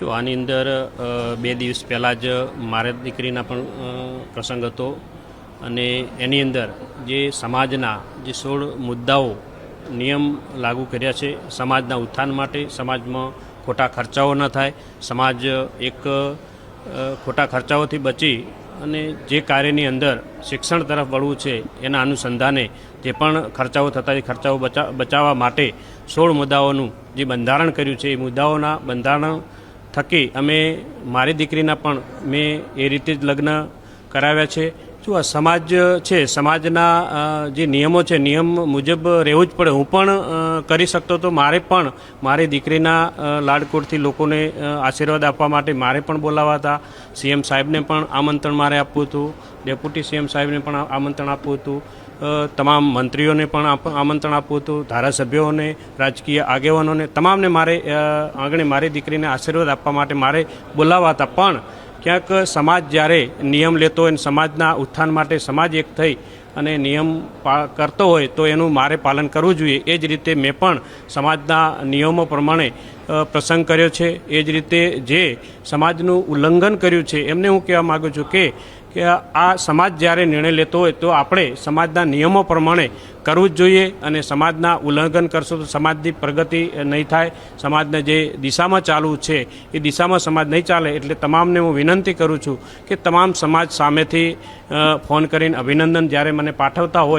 જો આની અંદર બે દિવસ પહેલાં જ મારા દીકરીના પણ પ્રસંગ હતો અને એની અંદર જે સમાજના જે સોળ મુદ્દાઓ નિયમ લાગુ કર્યા છે, સમાજના ઉત્થાન માટે સમાજમાં ખોટા ખર્ચાઓ ન થાય, સમાજ એક ખોટા ખર્ચાઓથી બચી અને જે કાર્યની અંદર શિક્ષણ તરફ વળવું છે એના અનુસંધાને જે પણ ખર્ચાઓ થતા એ ખર્ચાઓ બચાવવા માટે સોળ મુદ્દાઓનું જે બંધારણ કર્યું છે, એ મુદ્દાઓના બંધારણ થકી અમે મારી દીકરીના પણ મેં એ રીતે જ લગ્ન કરાવ્યા છે. જો આ સમાજ છે, સમાજના જે નિયમો છે, નિયમ મુજબ રહેવું જ પડે. હું પણ કરી શકતો તો મારે પણ મારી દીકરીના લાડકોટથી લોકોને આશીર્વાદ આપવા માટે મારે પણ બોલાવા હતા. સીએમ સાહેબને પણ આમંત્રણ મારે આપવું હતું. ડેપ્યુટી સીએમ સાહેબને પણ આમંત્રણ આપવું હતું. તમામ મંત્રીઓને પણ આમંત્રણ આપવું હતું. ધારાસભ્યોને, રાજકીય આગેવાનોને, તમામને મારે આંગણે મારી દીકરીને આશીર્વાદ આપવા માટે મારે બોલાવા હતા. પણ ક્યાંક સમાજ જ્યારે નિયમ લેતો હોય સમાજના ઉત્થાન માટે સમાજ એક થઈ અને નિયમ કરતો હોય તો એનું મારે પાલન કરવું જોઈએ. એ જ રીતે મેં પણ સમાજના નિયમો પ્રમાણે પ્રસંગ કર્યો છે. એ જ રીતે જે સમાજનું ઉલ્લંઘન કર્યું છે, એમને હું કહેવા માગું છું કે કે આ સમાજ જ્યારે નિર્ણય લેતો હોય તો આપણે સમાજના નિયમો પ્રમાણે કરવું જ જોઈએ અને સમાજના ઉલ્લંઘન કરશો તો સમાજની પ્રગતિ નહીં થાય. સમાજને જે દિશામાં ચાલવું છે, એ દિશામાં સમાજ નહીં ચાલે એટલે તમામને હું વિનંતી કરું છું કે તમામ સમાજ સામેથી ફોન કરીને અભિનંદન. જ્યારે મને પાઠવતા હોય